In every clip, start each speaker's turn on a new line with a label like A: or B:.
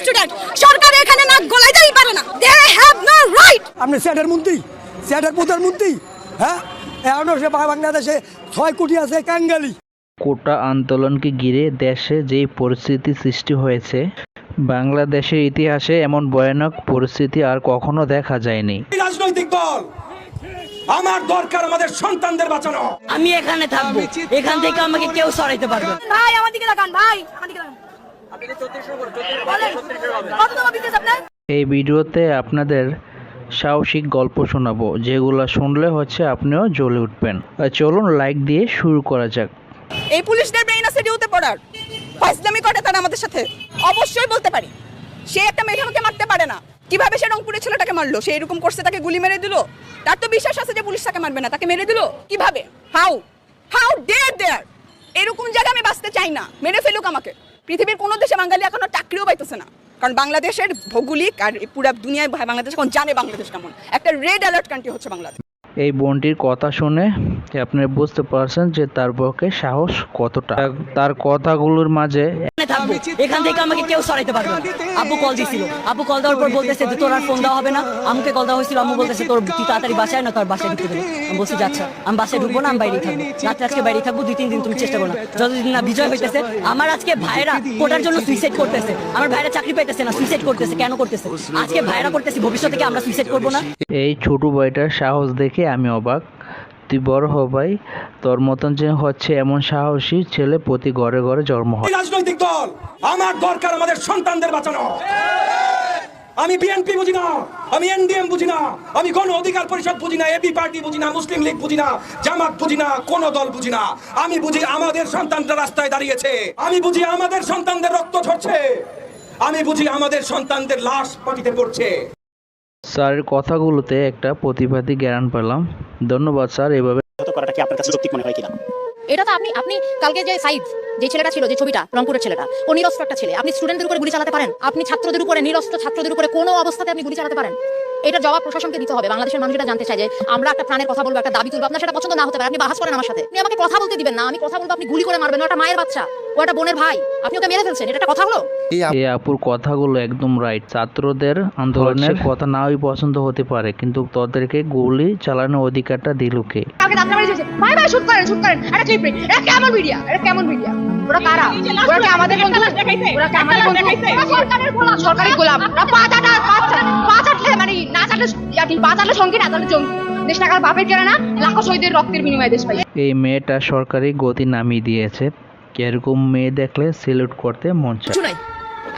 A: Student সরকার এখানে নাক গলাইতেই পারে না। দে হ্যাভ নো রাইট
B: আপনি স্যাটের মন্ত্রী? স্যাটের প্রধানমন্ত্রী হ্যাঁ? এখনও সে বাংলাদেশে ছয় কোটি আছে কাঙ্গালি
C: কোটা আন্দোলনকে ঘিরে দেশে যে পরিস্থিতি সৃষ্টি হয়েছে বাংলাদেশের ইতিহাসে এমন ভয়ানক পরিস্থিতি আর কখনো দেখা যায়নি।
D: রাজনৈতিক দল আমার দরকার আমাদের সন্তানদের বাঁচানো।
E: আমি এখানে থাকব। এখান থেকে আমাকে কেউ সরাইতে পারবে না।
A: ভাই আমার দিকে তাকান ভাই আমার দিকে তাকান
C: এই ভিডিওতে আপনাদের সাহসিক গল্প শোনাবো, যেগুলো শুনলে হচ্ছে আপনিও জ্বলে উঠবেন। চলুন লাইক দিয়ে শুরু করা যাক।
A: এই পুলিশদের ব্রেইন আছে ডিউতে পড়ার। ফাইজলামি করে তারা আমাদের সাথে। অবশ্যই বলতে পারি, সে একটা মেধামকে মারতে পারে না। কীভাবে সে রংপুরের ছেলেটাকে মারলো? সে এরকম করছে, তাকে গুলি মেরে দিল? তার তো বিশ্বাস আছে যে পুলিশ তাকে মারবে না, তাকে মেরে দিল? কীভাবে? হাউ হাউ ডেয়ার দেয়ার এরকম জায়গায় আমি বাঁচতে চাই না। মেরে ফেলুক আমাকে। পৃথিবীর কোনো দেশে বাঙালি এখনও চাকরিও পাইতেছে না। কারণ বাংলাদেশের ভৌগোলিক আর পুরো দুনিয়ায় বাংলাদেশ এখন জানে বাংলাদেশ কেমন। একটা রেড অ্যালার্ট কান্ট্রি হচ্ছে বাংলাদেশ।
C: এই বোনটির কথা শুনে আপনি বুঝতে পারছেন যে তার পক্ষে সাহস কতটা। তার কথাগুলোর মাঝে
E: থাকব এখান থেকে আমাকে কেউ সরাইতে পারবে না। আব্বু কল দিছিল। আব্বু কল দেওয়ার পর বলতেছে যে তোর আর ফোন দেওয়া হবে না। আমাকে কল দেওয়া হয়েছিল। আম্মু বলতেছে তোর তুই তাড়াতাড়ি বাসায় না তোর বাসায় ঢুকতে দেবে আমি বলছি যাচ্ছা আমি বাসায় ঢুকবো না আমি বাইরেই থাকব। রাত্রে আজকে বাইরেই থাকব দুই তিন দিন তুমি চেষ্টা করো না। যতদিন না বিজয় হইতেছে আমার আজকে ভাইরা কোটার জন্য সুইসাইড করতেছে। আমার ভাইরা চাকরি পাইতেছে না সুইসাইড করতেছে কেন করতেছে? আজকে ভাইরা করতেছে ভবিষ্যতে কি আমরা সুইসাইড করব না?
C: এই ছোট ভাইটার সাহস দেখে আমি অবাক। তুই বড় হ ভাই। তোর মতন যে হচ্ছে এমন সাহসী ছেলে প্রতি ঘরে ঘরে জন্ম হয়।
D: রাজনৈতিক দল, আমার দরকার আমাদের সন্তানদের বাঁচানো। আমি বিএনপি বুঝি না, আমি এনডিএম বুঝি না, আমি কোন অধিকার পরিষদ বুঝি না এবি পার্টি বুঝি না, মুসলিম লীগ বুঝি না, জামাত বুঝি না, কোন দল বুঝি না। আমি বুঝি আমাদের সন্তানরা রাস্তায় দাঁড়িয়েছে। আমি বুঝি আমাদের সন্তানদের রক্ত ঝরছে। আমি বুঝি আমাদের সন্তানদের লাশ মাটিতে পড়ছে।
C: স্যারের কথাগুলোতে একটা প্রতিবাদী জ্ঞান পেলাম। ধন্যবাদ স্যার এভাবে
F: করাটা কি আপনার কাছে যৌক্তিক মনে হয় কিনা?
G: এটা তো আপনি আপনি কালকে যে সাইদ যে ছেলেটা ছিল যে ছবিটা রংপুরের ছেলেটা ও নিরস্ত্র একটা ছেলে আপনি স্টুডেন্টদের উপরে গুলি চালাতে পারেন? আপনি ছাত্রদের উপরে নিরস্ত্র ছাত্রদের উপরে কোনো অবস্থাতে আপনি গুলি চালাতে পারেন? এটা জবাব প্রশাসনকে দিতে হবে। বাংলাদেশের মানুষ এটা জানতে চায় যে আমরা একটা প্রাণের কথা বলব একটা দাবি তুলবো আপনার সেটা পছন্দ না হতে পারে আপনি বাহাস করেন আমার সাথে। আপনি আমাকে কথা বলতে দিবেন না আমি কথা বলব আপনি গুলি করে মারবেন একটা মায়ের বাচ্চা। ও একটা বোনের ভাই। আপনি ওকে মেরে ফেলছেন? এটা একটা কথা হলো?
C: এই আপুর কথাগুলো একদম রাইট ছাত্রদের আন্দোলনের কথা নাওই পছন্দ হতে পারে কিন্তু তাদেরকে গুলি চালানোর অধিকারটা দিল কে?
G: কালকে আপনার বাড়ি ভাই ভাই শুট করেন শুট করেন। এটা ক্লিপ এটা কেমন মিডিয়া এটা কেমন মিডিয়া ওরা কারা? ওরা কি আমাদের বন্ধু? ওরা কি আমাদের বন্ধু? সরকারের গোলাম। সরকারি গোলাম। ওরা পাঁচ পাঁচ আটলে মানে না চাটলে ইয়াটি পাঁচ আটলে সঙ্গী না? তাহলে জঙ্গি। দেশ টাকার বাপের কেনা না লাখো শহীদের রক্তের বিনিময়ে দেশ পাই
C: এই মেয়েটা সরকারি গতি নামিয়ে দিয়েছে। এরকম মেয়ে দেখলে সেলুট করতে মন চায়?
H: কিছু নাই।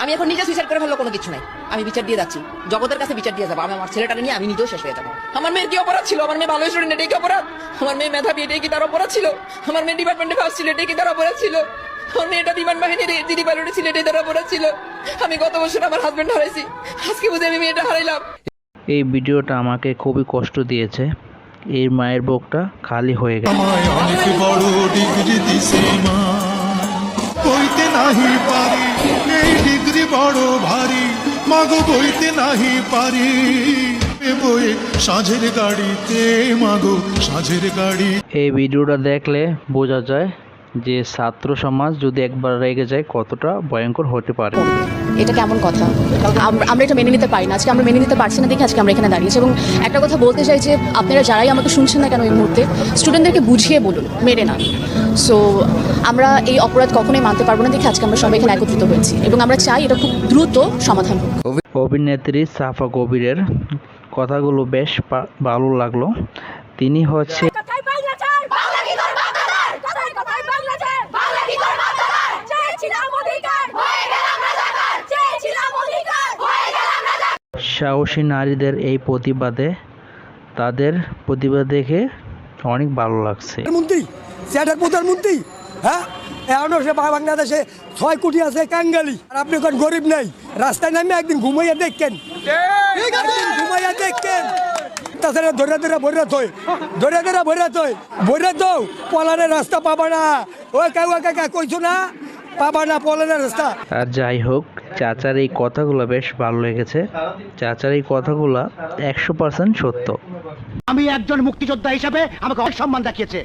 H: আমি এখন নিজে সুইসাইড করে ফেলল কোনো কিছু নাই। আমি বিচার দিয়ে যাচ্ছি। জগতের কাছে বিচার দিয়ে যাব। আমি আমার ছেলেটাকে নিয়ে আমি নিজেও শেষ হয়ে যাব। আমার মেয়ের কি অপরাধ ছিল? আমার মেয়ে ভালো স্টুডেন্ট এটাই কি অপরাধ? আমার মেয়ে মেধাবী এটাই কি তার অপরাধ ছিল? আমার মেয়ে ডিপার্টমেন্টে ফার্স্ট ছিল এটাই কি তার অপরাধ ছিল? আমার মেয়েটা বিমান বাহিনীর দিদি পাইলটে ছিল এটাই তার অপরাধ ছিল। আমি গত বছর আমার হাজবেন্ড হারাইছি। আজকে বুঝে আমি মেয়েটা হারাইলাম।
C: এই ভিডিওটা আমাকে খুবই কষ্ট দিয়েছে। এই মায়ের বুকটা খালি হয়ে গেছে।
I: নাহি পারি। এই ডিগ্রি বড় ভারী। মাগো বইতে নাহি পারি। বই সাঁঝের গাড়িতে, মাগো সাঁঝের গাড়ি।
C: এই ভিডিওটা দেখলে বোঝা যায় যে ছাত্র সমাজ যদি একবার রেগে যায় কতটা ভয়ঙ্কর হতে পারে।
G: এটা কেমন কথা? আমরা এটা মেনে নিতে পারি না। আজকে আমরা মেনে নিতে পারছি না দেখে আজকে আমরা এখানে দাঁড়িয়েছি। এবং একটা কথা বলতে চাই যে আপনারা যারাই আমাকে শুনছেন না কেন এই মুহূর্তে স্টুডেন্টদেরকে বুঝিয়ে বলুন মেরে না সো আমরা এই অপরাধ কখনোই মানতে পারব না দেখে আজকে আমরা সবাই এখানে একত্রিত হয়েছি। এবং আমরা চাই এটা খুব দ্রুত সমাধান হোক।
C: অভিনেত্রী সাফা কবিরের কথাগুলো বেশ ভালো লাগল। তিনি হচ্ছে
A: কথাই বাংলা চাই বাংলা কি তোর বাংলাদেশ কথাই কথাই বাংলা চাই বাংলা কি তোর বাংলাদেশ চেয়েছিলাম অধিকার হয়ে গেলাম রাজাকার চেয়েছিলাম অধিকার হয়ে গেলাম রাজাকার
C: সাহসী নারীদের এই প্রতিবাদে তাদের প্রতিবাদ দেখে অনেক ভালো লাগছে।
B: মন্ত্রী স্যাটের প্রধানমন্ত্রী হ্যাঁ? এখনও সে বাংলাদেশে ছয় কোটি আছে কাঙ্গালি। আর আপনি কোন গরিব নাই? রাস্তায় নামে একদিন ঘুমাইয়া দেখেন। ঘুমাইয়া দেখেন। তাছাড়া ধরে ধরে ভরে থই ধরে ধরে ভরে থই ভরে তো পলানের রাস্তা পাবা না। ওই কাকা কাকা কইছো না? পাবা না পলানের রাস্তা।
C: আর যাই হোক চাচার এই কথাগুলো বেশ ভালো লেগেছে। চাচার এই কথাগুলো একশো পার্সেন্ট সত্য।
F: আমি একজন মুক্তিযোদ্ধা হিসেবে আমাকে অনেক সম্মান দেখিয়েছে।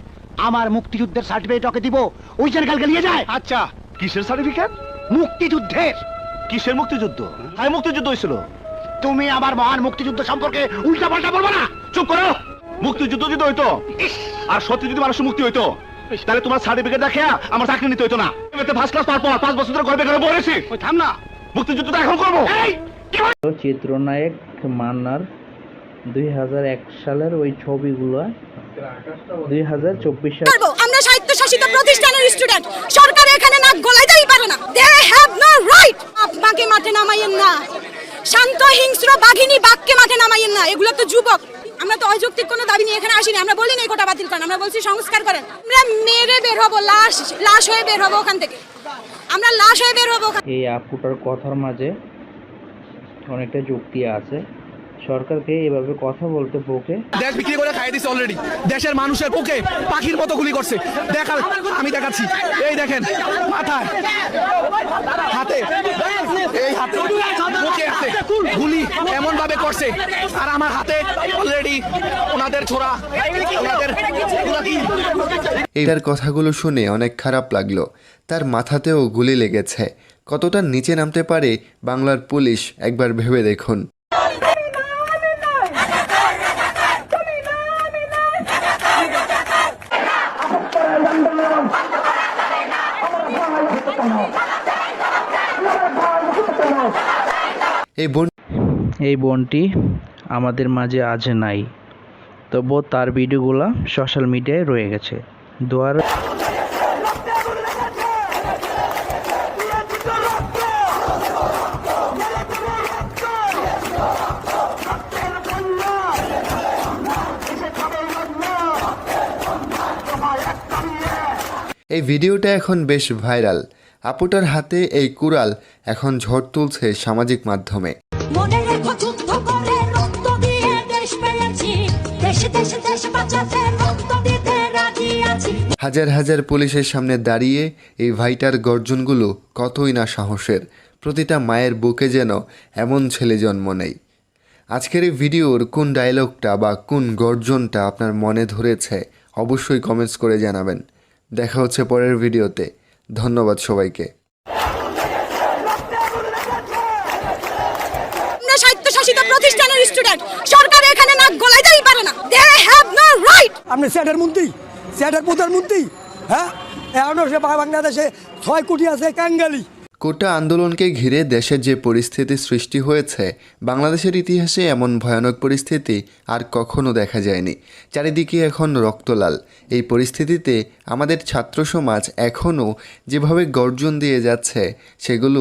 F: আমার মুক্তিযুদ্ধের সার্টিফিকেট ওকে দিব ওই যেন কালকে নিয়ে যায়। আচ্ছা কিসের সার্টিফিকেট? মুক্তিযুদ্ধের। কিসের মুক্তিযুদ্ধ? হ্যাঁ মুক্তিযুদ্ধ হয়েছিল। তুমি আমার মহান মুক্তিযুদ্ধ সম্পর্কে উল্টা পাল্টা বলব না। চুপ করো। মুক্তিযুদ্ধ যদি হইতো আর সত্যি যদি মানুষের মুক্তি হইতো তাহলে তোমার সার্টিফিকেট দেখে আমার চাকরি নিতে হইতো না। ফার্স্ট ক্লাস পাওয়ার পর পাঁচ বছর ধরে ঘরে বেকার বলেছি থাম না। মুক্তিযুদ্ধ তো এখন করব।
C: চিত্রনায়ক মান্নার দুই হাজার এক সালের ওই ছবিগুলো দুই হাজার চব্বিশ সাল
A: পারব আমরা স্বায়ত্তশাসিত প্রতিষ্ঠানের স্টুডেন্ট সরকার এখানে নাক গলাইতেই পারে না। দে হ্যাভ নো রাইট আপনাকে মাঠে নামাইয়েন না। শান্ত হিংস্র বাঘিনী বাঘকে মাঠে নামাইয়েন না। এগুলো তো যুবক। আমরা তো অযৌক্তিক কোনো দাবি নিয়ে এখানে আসিনি আমরা বলি না এই কোটা বাতিল করেন আমরা বলছি সংস্কার করেন। আমরা মেরে বের হব লাশ লাশ হয়ে বের হব ওখান থেকে। আমরা লাশ হয়ে বের হব ওখান
C: এই আপুটার কথার মাঝে অনেকটা যুক্তি আছে। সরকারকে এভাবে কথা বলতে বকে
D: দেশ বিক্রি করে খাইয়ে দিছে অলরেডি দেশের মানুষের বুকে পাখির মতো গুলি করছে। দেখাল আমি দেখাচ্ছি। এই দেখেন মাথায় হাতে এই হাতে বুকে আছে গুলি এমন ভাবে করছে। আর আমার হাতে অলরেডি ওনাদের ছোড়া। ওনাদের
J: এটার কথাগুলো শুনে অনেক খারাপ লাগল। তার মাথাতেও গুলি লেগেছে। কতটা নিচে নামতে পারে বাংলার পুলিশ একবার ভেবে দেখুন। এই বোন
C: এই বোনটি আমাদের মাঝে আজ নাই। তবুও তার ভিডিওগুলো সোশ্যাল মিডিয়ায় রয়ে গেছে। দোয়ার
J: এই ভিডিওটা এখন বেশ ভাইরাল। আপুটার হাতে এই কুড়াল এখন ঝড় তুলছে সামাজিক মাধ্যমে।
G: রক্ত দিয়ে দেশ পেয়েছি। দেশ বাঁচাতে রক্ত দিতে রাজি আছি।
J: হাজার হাজার পুলিশের সামনে দাঁড়িয়ে এই ভাইটার গর্জনগুলো কতই না সাহসের। প্রতিটা মায়ের বুকে যেন এমন ছেলে জন্ম নেই। আজকের এই ভিডিওর কোন ডায়লগটা বা কোন গর্জনটা আপনার মনে ধরেছে, অবশ্যই কমেন্টস করে জানাবেন। দেখা হচ্ছে পরের ভিডিওতে। ধন্যবাদ সবাইকে
A: আমরা স্বায়ত্তশাসিত প্রতিষ্ঠানের স্টুডেন্ট সরকার এখানে নাক গলাইতেই পারে না। দে হ্যাভ নো রাইট
B: আপনি স্যাটের মন্ত্রী স্যাটের প্রধানমন্ত্রী হ্যাঁ? এখনও সে বাংলাদেশে ছয় কোটি আছে কাঙ্গালি
J: কোটা আন্দোলনকে ঘিরে দেশের যে পরিস্থিতি সৃষ্টি হয়েছে বাংলাদেশের ইতিহাসে এমন ভয়ানক পরিস্থিতি আর কখনো দেখা যায়নি। চারিদিকে এখন রক্তলাল। এই পরিস্থিতিতে আমাদের ছাত্র সমাজ এখনও যেভাবে গর্জন দিয়ে যাচ্ছে সেগুলো